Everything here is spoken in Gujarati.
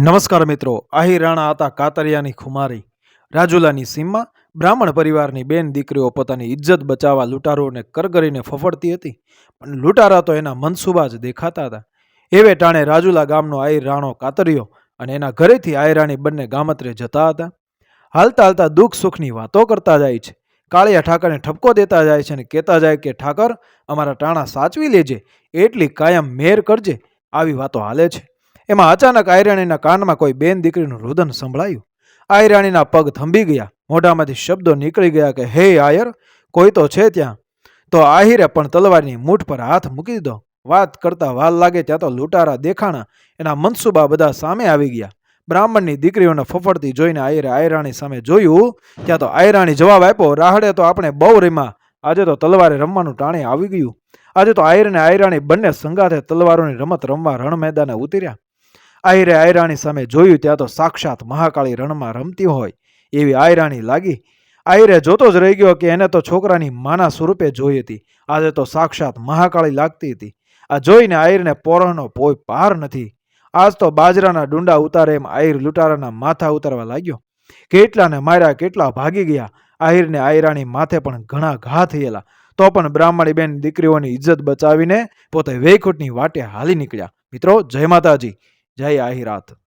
નમસ્કાર મિત્રો આહિર રાણા હતા કાતરિયાની ખુમારી. રાજુલાની સીમમાં બ્રાહ્મણ પરિવારની બેન દીકરીઓ પોતાની ઇજ્જત બચાવવા લૂંટારોને કરગરીને ફફડતી હતી, પણ લૂંટારા તો એના મનસુબા જ દેખાતા હતા. એવે ટાણે રાજુલા ગામનો આહિર રાણો કાતરિયો અને એના ઘરેથી આયરાણી બંને ગામત્રે જતા હતા. હાલતા હાલતા દુઃખ સુખની વાતો કરતા જાય છે, કાળિયા ઠાકરને ઠપકો દેતા જાય છે અને કહેતા જાય કે, ઠાકર, અમારા ટાણા સાચવી લેજે, એટલી કાયમ મેર કરજે, આવી વાતો હાલે છે. એમાં અચાનક આયરાણીના કાનમાં કોઈ બેન દીકરીનું રુદન સંભળાયું. આયરાણીના પગ થંભી ગયા. મોઢામાંથી શબ્દો નીકળી ગયા કે, હે આયર, કોઈ તો છે ત્યાં? તો આહિરે પણ તલવારની મૂઠ પર હાથ મૂકી દીધો. વાત કરતા વાલ લાગે ત્યાં તો લૂંટારા દેખાણા એના મનસુબા બધા સામે આવી ગયા. બ્રાહ્મણની દીકરીઓને ફફડતી જોઈને આયરે આયરાણી સામે જોયું, ત્યાં તો આયરાણી જવાબ આપ્યો. રાહડે તો આપણે બહુ રમ્યા. આજે તો તલવારે રમવાનું ટાણે આવી ગયું. આજે તો આયર અને આયરાણી બંને સંગાથે તલવારોની રમત રમવા રણ મેદાને ઉતર્યા. આયરે આયરાણી સામે જોયું ત્યાં તો સાક્ષાત મહાકાળી રણમાં રમતી હોય એવી આયરાણી લાગી. આયરે જોતો જ રહી ગયો કે એને તો છોકરાની માના સ્વરૂપે જોઈ હતી. આજે તો સાક્ષાત મહાકાળી લાગતી હતી. આ જોઈને આયરને પોરણનો પોય પાર નથી. આજ તો બાજરાના ડુંડા ઉતારે એમ આહિર લૂંટારાના માથા ઉતારવા લાગ્યો. કેટલાને માર્યા, કેટલા ભાગી ગયા. આહિરને આયરાણી માથે પણ ઘણા ઘા થયેલા. તો પણ બ્રાહ્મણી બેન દીકરીઓની ઇજ્જત બચાવીને પોતે વૈકુંઠની વાટે હાલી નીકળ્યા. મિત્રો, જય માતાજી. જય આહિરાત.